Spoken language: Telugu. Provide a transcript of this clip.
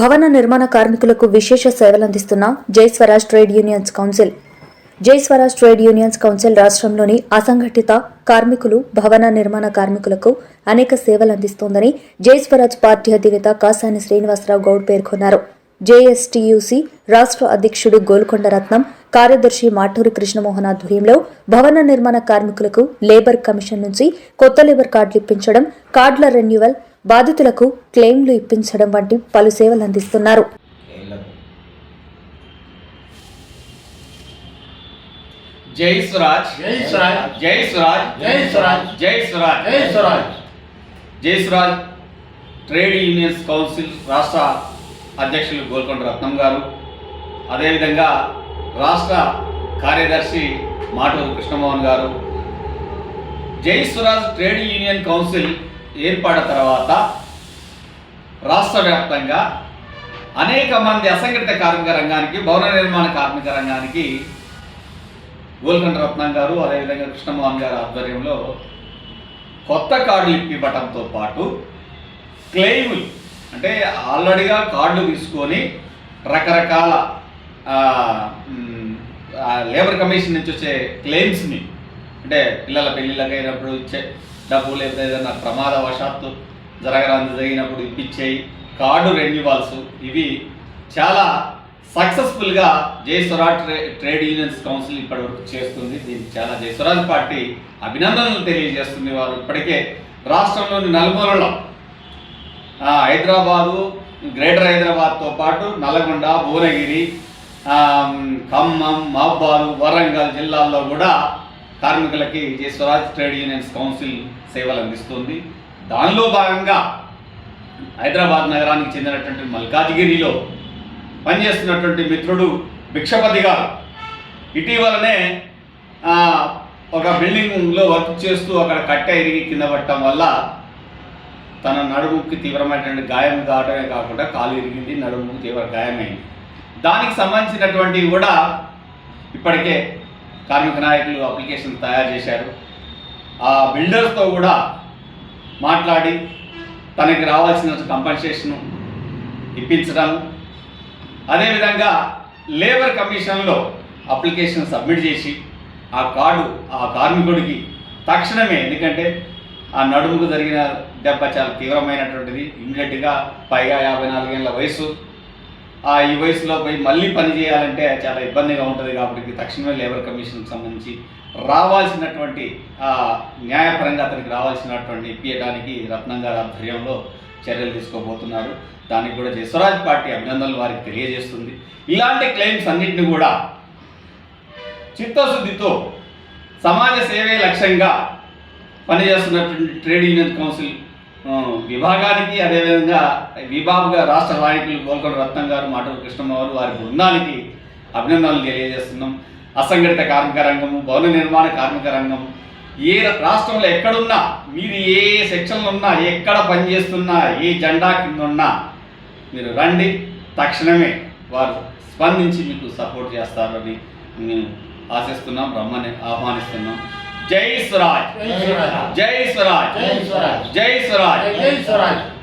భవన నిర్మాణ కార్మికులకు విశేష సేవలందిస్తున్న Jaiswaraj trade unions council. Jaiswaraj trade unions council రాష్ట్రంలోని అసంఘటిత కార్మికులు భవన నిర్మాణ కార్మికులకు అనేక సేవలు అందిస్తోందని జై స్వరాజ్ పార్టీ అధినేత కాసాని శ్రీనివాసరావు గౌడ్ పేర్కొన్నారు. జేఎస్టీయూసీ రాష్ట్ర అధ్యక్షుడు గోల్కొండ రత్నం కార్యదర్శి మాటూరి కృష్ణమోహన్ ఆధ్వర్యంలో భవన నిర్మాణ కార్మికులకు లేబర్ కమిషన్ నుంచి కొత్త లేబర్ కార్డులు ఇప్పించడం కార్డుల రెన్యువల్ బాధితులకు క్లెయిమ్లు ఇప్పించడం వంటి పలు సేవలు అందిస్తున్నారు. జై స్వరాజ్. జై స్వరాజ్. జై స్వరాజ్. జై స్వరాజ్. జై స్వరాజ్. జై స్వరాజ్. జై స్వరాజ్. ట్రేడ్ యూనియన్స్ కౌన్సిల్ రాష్ట్ర అధ్యక్షులు గోల్కొండ రత్నం గారు. అదేవిధంగా రాష్ట్ర కార్యదర్శి మాటూరు కృష్ణమోహన్ గారు. జై స్వరాజ్ ట్రేడ్ యూనియన్ కౌన్సిల్ ఏర్పడిన తర్వాత రాష్ట్ర వ్యాప్తంగా అనేక మంది అసంఘటిత కార్మిక రంగానికి భవన నిర్మాణ కార్మిక రంగానికి గోల్కొండ రత్నం గారు అదేవిధంగా కృష్ణమోహన్ గారి ఆధ్వర్యంలో కొత్త కార్డులు ఇప్పివ్వటంతో పాటు క్లెయిములు అంటే ఆల్రెడీగా కార్డులు తీసుకొని రకరకాల లేబర్ కమిషన్ నుంచి వచ్చే క్లెయిమ్స్ని అంటే పిల్లల పెళ్ళిళ్ళకి అయినప్పుడు ఇచ్చే డబ్బు లేదా ఏదైనా ప్రమాదవశాత్తు జరగరాంది జరిగినప్పుడు ఇప్పించేయి. కార్డు రెన్యువల్స్ ఇవి చాలా సక్సెస్ఫుల్గా జయస్వరాజ్ ట్రే ట్రేడ్ యూనియన్స్ కౌన్సిల్ ఇప్పటివరకు చేస్తుంది. దీనికి చాలా జయస్వరాజ్ పార్టీ అభినందనలు తెలియజేస్తుంది వారు. ఇప్పటికే రాష్ట్రంలోని నలుమూలలో హైదరాబాదు గ్రేటర్ హైదరాబాద్తో పాటు నల్గొండ భువనగిరి ఖమ్మం మహబాదు వరంగల్ జిల్లాల్లో కూడా కార్మికులకి Jai Swaraj trade unions council సేవలు అందిస్తుంది. దానిలో భాగంగా హైదరాబాద్ నగరానికి చెందినటువంటి మల్కాజ్గిరిలో పనిచేస్తున్నటువంటి మిత్రుడు భిక్షపతి గారు. ఇటీవలనే ఒక బిల్డింగ్లో వర్క్ చేస్తూ అక్కడ కట్టె ఇరిగి కింద పట్టడం వల్ల తన నడుముకి తీవ్రమైనటువంటి గాయం కావడమే కాకుండా కాలు ఇరిగింది నడుముకి తీవ్ర గాయమైంది. దానికి సంబంధించినటువంటివి కూడా ఇప్పటికే కార్మిక నాయకులు అప్లికేషన్ తయారు చేశారు. ఆ బిల్డర్స్తో కూడా మాట్లాడి తనకి రావాల్సిన కంపన్సేషన్ ఇప్పించడం. అదేవిధంగా లేబర్ కమిషన్లో అప్లికేషన్ సబ్మిట్ చేసి ఆ కార్డు ఆ కార్మికుడికి తక్షణమే ఎందుకంటే ఆ నడుముకు జరిగిన దెబ్బ చాలా తీవ్రమైనటువంటిది. ఇమ్మీడియట్గా పైగా యాభై నాలుగేళ్ళ వయసు ఈ వయసులో పోయి మళ్ళీ పని చేయాలంటే చాలా ఇబ్బందిగా ఉంటుంది కాబట్టి తక్షణమే లేబర్ కమిషన్కి సంబంధించి రావాల్సినటువంటి న్యాయపరంగా అతనికి రావాల్సినటువంటి ఇప్పించడానికి రత్నం గారి ఆధ్వర్యంలో చర్యలు తీసుకోబోతున్నారు. దానికి కూడా జయస్వరాజ్ పార్టీ అభినందనలు వారికి తెలియజేస్తుంది. ఇలాంటి క్లెయిమ్స్ అన్నింటినీ కూడా చిత్తశుద్ధితో సమాజ సేవే లక్ష్యంగా పనిచేస్తున్నటువంటి ట్రేడ్ యూనియన్ కౌన్సిల్ విభాగానికి అదేవిధంగా విభాగ రాష్ట్ర నాయకులు గోల్కొండ రత్నం గారు మాటూరు కృష్ణమ్మ గారు వారి బృందానికి అభినందనలు తెలియజేస్తున్నాం. అసంఘటిత కార్మిక రంగము భవన నిర్మాణ కార్మిక రంగం ఏ రాష్ట్రంలో ఎక్కడున్నా మీరు ఏ సెక్షన్లో ఉన్నా ఎక్కడ పనిచేస్తున్నా ఏ జెండా కింద ఉన్నా మీరు రండి. తక్షణమే వారు స్పందించి మీకు సపోర్ట్ చేస్తారని మేము ఆశిస్తున్నాం రమ్మని ఆహ్వానిస్తున్నాం. జై స్వరాజ్. జై స్వరాజ్. జై స్వరాజ్. జై స్వరాజ్.